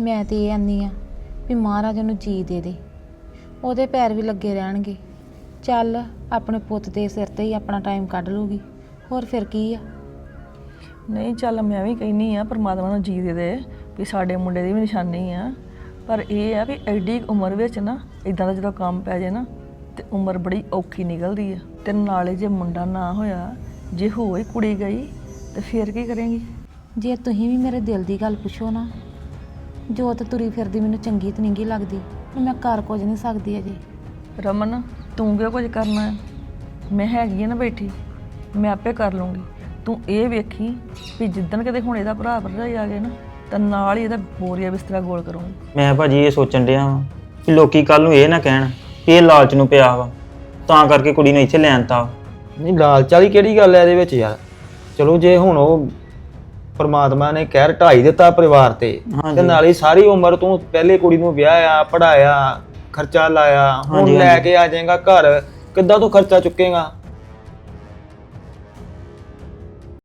ਮੈਂ ਤੇ ਇਹ ਆਨੀ ਆ ਵੀ ਮਹਾਰਾਜ ਨੂੰ ਜੀ ਦੇ ਦੇ। ਉਹਦੇ ਪੈਰ ਵੀ ਲੱਗੇ ਰਹਿਣਗੇ। ਚੱਲ ਆਪਣੇ ਪੁੱਤ ਦੇ ਸਿਰ ਤੇ ਹੀ ਆਪਣਾ ਟਾਈਮ ਕੱਢ ਲੂਗੀ ਹੋਰ ਫਿਰ ਕੀ ਆ? ਨਹੀਂ ਚੱਲ ਮੈਂ ਵੀ ਕਹਿੰਨੀ ਆ ਪਰਮਾਤਮਾ ਨੂੰ ਜੀ ਦੇ ਦੇ ਵੀ ਸਾਡੇ ਮੁੰਡੇ ਦੀ ਵੀ ਨਿਸ਼ਾਨੀ ਆ। ਪਰ ਇਹ ਆ ਵੀ ਐਡੀ ਕੁ ਉਮਰ ਵਿੱਚ ਨਾ ਇਦਾਂ ਦਾ ਜਦੋਂ ਕੰਮ ਪੈ ਜਾਏ ਨਾ ਤੇ ਉਮਰ ਬੜੀ ਔਖੀ ਨਿਕਲਦੀ ਆ। ਤੇ ਨਾਲੇ ਜੇ ਮੁੰਡਾ ਨਾ ਹੋਇਆ ਜੇ ਹੋਈ ਕੁੜੀ ਗਈ ਤੇ ਫੇਰ ਕੀ ਕਰੇਂਗੀ? ਜੇ ਤੁਸੀਂ ਵੀ ਮੇਰੇ ਦਿਲ ਦੀ ਗੱਲ ਪੁੱਛੋ ਨਾ ਜੋਤ ਤੁਰੀ ਫਿਰਦੀ ਮੈਨੂੰ ਚੰਗੀ ਤੇ ਨਹੀਂਗੀ ਲੱਗਦੀ ਮੈਂ ਕਰ ਕੁਝ ਨਹੀਂ ਸਕਦੀ ਅਜੇ। ਰਮਨ ਤੂੰ ਕਿਉਂ ਕੁਝ ਕਰਨਾ ਹੈ? ਮੈਂ ਹੈਗੀ ਆ ਨਾ ਬੈਠੀ ਮੈਂ ਆਪੇ ਕਰ ਲੂੰਗੀ। ਤੂੰ ਇਹ ਵੇਖੀ ਵੀ ਜਿੱਦਣ ਕਿਤੇ ਹੁਣ ਇਹਦਾ ਭਰਾ ਭਰਜਾਈ ਆ ਗਏ ਨਾ ਤਾਂ ਨਾਲ ਹੀ ਇਹਦਾ ਬੋਰੀਆ ਬਿਸਤਰਾ ਗੋਲ ਕਰੂੰਗੀ। ਮੈਂ ਭਾਜੀ ਇਹ ਸੋਚਣ ਡਿਆ ਵਾਂ ਕਿ ਲੋਕੀ ਕੱਲ ਨੂੰ ਇਹ ਨਾ ਕਹਿਣ ਕਿ ਇਹ ਲਾਲਚ ਨੂੰ ਪਿਆ ਵਾ ਤਾਂ ਕਰਕੇ ਕੁੜੀ ਨੂੰ ਇੱਥੇ ਲੈਣ ਤਾ। ਨਹੀਂ ਲਾਲਚ ਵਾਲੀ ਕਿਹੜੀ ਗੱਲ ਹੈ ਇਹਦੇ ਵਿੱਚ ਯਾਰ? ਚਲੋ ਜੇ ਹੁਣ ਉਹ ਪਰਮਾਤਮਾ ਨੇ ਕਹਿਰ ਢਾਈ ਦਿੱਤਾ ਪਰਿਵਾਰ ਤੇ। ਤੇ ਨਾਲੇ ਸਾਰੀ ਉਮਰ ਤੂੰ ਪਹਿਲੇ ਕੁੜੀ ਨੂੰ ਵਿਆਹਿਆ ਪੜਾਇਆ ਖਰਚਾ ਲਾਇਆ ਹੁਣ ਲੈ। ਕੇ ਆ ਜਾਏਗਾ ਘਰ ਕਿੱਦਾਂ ਤੂੰ ਖਰਚਾ ਚੁੱਕੇਗਾ